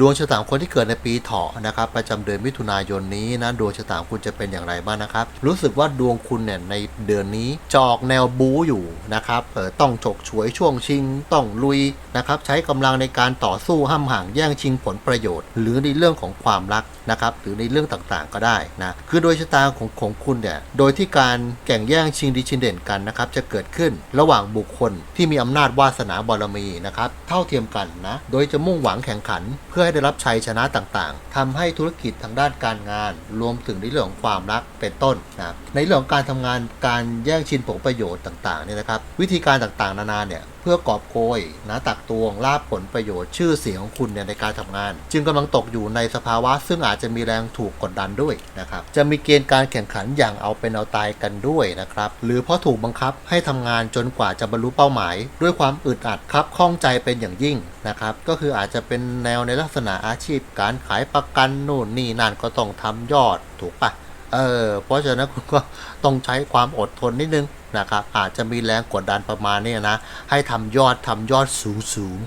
ดวงชะตาของคนที่เกิดในปีเถาะนะครับประจำเดือนมิถุนายนนี้นะดวงชะตาของคุณจะเป็นอย่างไรบ้างนะครับ รู้สึกว่าดวงคุณเนี่ยในเดือนนี้จอกแนวบู๊อยู่นะครับเออต้องฉกฉวยช่วงชิง ต้องลุยนะครับใช้กำลังในการต่อสู้ห้ามห่างแย่งชิงผลประโยชน์ หรือในเรื่องของความรักนะครับหรือในเรื่องต่างๆก็ได้นะคือโดยชะตาของของคุณเนี่ยโดยที่การแข่งแย่งชิงดีชิงเด่นกันนะครับจะเกิดขึ้นระหว่างบุคคลที่มีอำนาจวาสนาบารมีนะครับเท่าเทียมกันนะโดยจะมุ่งหวังแข่งขันพื่อให้ได้รับชัยชนะต่างๆทำให้ธุรกิจทางด้านการงาน รวมถึงในเรื่องของความรักเป็นต้นนะในเรื่องของการทำงานการแย่งชิงผลประโยชน์ต่างๆเนี่ยนะครับ วิธีการต่างๆ นานาเนี่ย พื่อกอบโกยนะตักตวงลาบผลประโยชน์ชื่อเสียงของคุณเนี่ยในการทำงาน จึงกำลังตกอยู่ในสภาวะ ซึ่งอาจจะมีแรงถูกกดดันด้วยนะครับจะมีเกณฑ์การแข่งขันอย่างเอาเป็นเอาตายกันด้วยนะครับหรือเพราะถูกบังคับให้ทำงานจนกว่าจะบรรลุเป้าหมาย ด้วยความอึดอัดครับข้องใจเป็นอย่างยิ่งนะครับก็คืออาจจะเป็นแนวในลักษณะอาชีพ การขายประกันนู่นนี่นั่นก็ต้องทำยอดถูกปะ เออเพราะฉะนั้นคุณก็ต้องใช้ความอดทนนิดนึงนะครับอาจจะมีแรงกดดันประมาณนี้นะ ให้ทำยอดทำยอดสูงสูง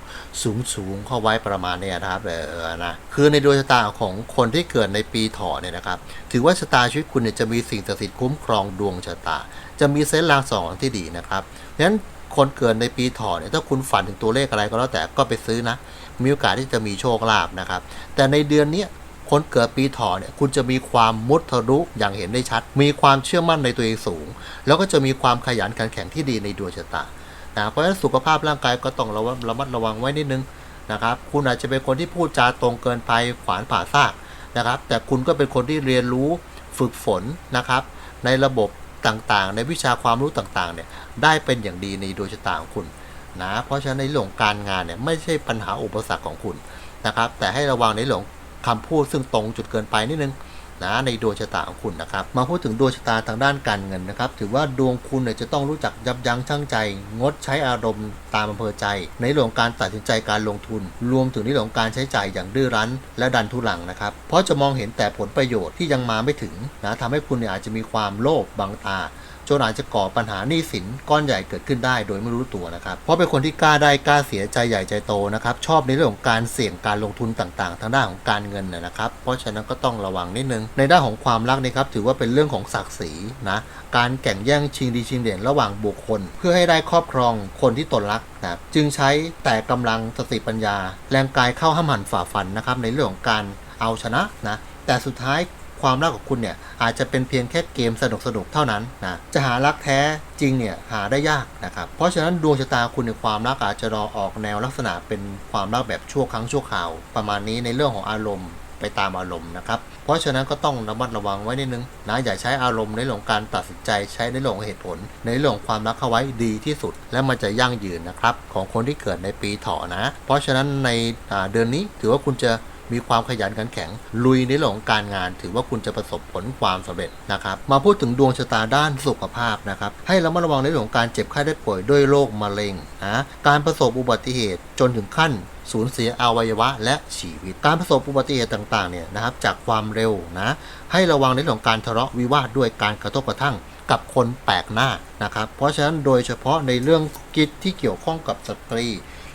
สูงสูงเข้าไว้ประมาณนี้นะครับเออนะคือในดวงชะตาของคนที่เกิดในปีเถาะเนี่ยนะครับ ถือว่าชะตาชีวิตคุณเนี่ยจะมีสิ่งศักดิ์สิทธิ์คุ้มครองดวงชะตา จะมีเซนส์ลางสองที่ดีนะครับงั้นคนเกิดในปีเถาะเนี่ยถ้าคุณฝันถึงตัวเลขอะไรก็แล้วแต่ก็ไปซื้อนะมีโอกาสที่จะมีโชคลาภนะครับ แต่ในเดือนนี้ คนเกิดปีถาะเนี่ยคุณจะมีความมุทะลุอย่างเห็นได้ชัด มีความเชื่อมั่นในตัวเองสูง แล้วก็จะมีความขยันขันแข็งที่ดีในดวงชะตานะเพราะฉะนั้นสุขภาพร่างกายก็ต้องระวังระมัดระวังไว้นิดนึงนะครับคุณอาจจะเป็นคนที่พูดจาตรงเกินไปขวานผ่าซากนะครับ แต่คุณก็เป็นคนที่เรียนรู้ฝึกฝนนะครับ ในระบบต่างๆ ในวิชาความรู้ต่างๆเนี่ยได้เป็นอย่างดีในดวงชะตาของคุณนะเพราะฉะนั้นในเรื่องการงานเนี่ยไม่ใช่ปัญหาอุปสรรคของคุณนะครับ แต่ให้ระวังในเรื่องของ คำพูดซึ่งตรงจุดเกินไปนิดนึงนะในดวงชะตาของคุณนะครับ มาพูดถึงดวงชะตาทางด้านการเงินนะครับ ถือว่าดวงคุณเนี่ยจะต้องรู้จักยับยั้งชั่งใจ งดใช้อารมณ์ตามอำเภอใจ ในเรื่องการตัดสินใจการลงทุน รวมถึงในเรื่องของการใช้จ่ายอย่างดื้อรั้น และดันทุลังนะครับ เพราะจะมองเห็นแต่ผลประโยชน์ที่ยังมาไม่ถึงนะทำให้คุณเนี่ยอาจจะมีความโลภบังตา จนอาจจะก่อปัญหาหนี้สินก้อนใหญ่เกิดขึ้นได้โดยไม่รู้ตัวนะครับ เพราะเป็นคนที่กล้าได้กล้าเสียใจใหญ่ใจโตนะครับ ชอบในเรื่องของการเสี่ยงการลงทุนต่างๆ ทางด้านของการเงินนะครับ เพราะฉะนั้นก็ต้องระวังนิดนึง ในด้านของความรักนี่ครับถือว่าเป็นเรื่องของศักดิ์ศรีนะ การแข่งแย่งชิงดีชิงเด่นระหว่างบุคคล เพื่อให้ได้ครอบครองคนที่ตนรักนะจึงใช้แต่กำลังสติปัญญา แรงกายเข้าห้ามหันฝ่าฟันนะครับในเรื่องของการเอาชนะนะแต่สุดท้าย ความรักของคุณเนี่ยอาจจะเป็นเพียงแค่เกมสนุกๆเท่านั้นนะจะหารักแท้จริงเนี่ยหาได้ยากนะครับเพราะฉะนั้นดวงชะตาคุณในความรักอาจจะรอออกแนวลักษณะเป็นความรักแบบชั่วครั้งชั่วคราว ประมาณนี้ในเรื่องของอารมณ์ไปตามอารมณ์นะครับ เพราะฉะนั้นก็ต้องระมัดระวังไว้นิดนึงนะอย่าใช้อารมณ์ในเรื่องการตัดสินใจใช้ในเรื่องเหตุผล ในเรื่องความรักเข้าไว้ดีที่สุด และมันจะยั่งยืนนะครับ ของคนที่เกิดในปีเถาะนะ เพราะฉะนั้นในเดือนนี้ถือว่าคุณจะ มีความขยันขันแข็ง ลุยในเรื่องของการงาน ถือว่าคุณจะประสบผลความสำเร็จนะครับ มาพูดถึงดวงชะตาด้านสุขภาพนะครับ ให้ระมัดระวังในเรื่องของการเจ็บไข้ได้ป่วยด้วยโรคมะเร็งนะการประสบอุบัติเหตุจนถึงขั้นสูญเสียอวัยวะและชีวิต การประสบอุบัติเหตุต่างๆเนี่ยนะครับจากความเร็วนะให้ระวังในเรื่องของการทะเลาะวิวาทด้วยการกระทบกระทั่ง กับคนแปลกหน้านะครับ เพราะฉะนั้นโดยเฉพาะในเรื่องกิจที่เกี่ยวข้องกับสตรี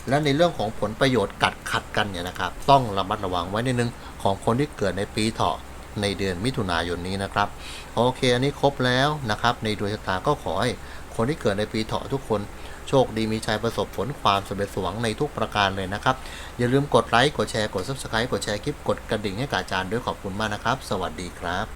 และในเรื่องของผลประโยชน์กัดขัดกันเนี่ยนะครับ ต้องระมัดระวังไว้ในดนึงของคนที่เกิดในปีเถาะในเดือนมิถุนายนนี้นะครับ โอเค อันนี้ครบแล้วนะครับ ในดวงชะตาก็ขอให้คนที่เกิดในปีเถาะทุกคนโชคดีมีชัยประสบผลความสำเร็จสวงในทุกประการเลยนะครับ อย่าลืมกดไลค์ กดแชร์ กด subscribe กดแชร์คลิป กดกระดิ่งให้กับอาจารย์ด้วยขอบคุณมากนะครับ สวัสดีครับ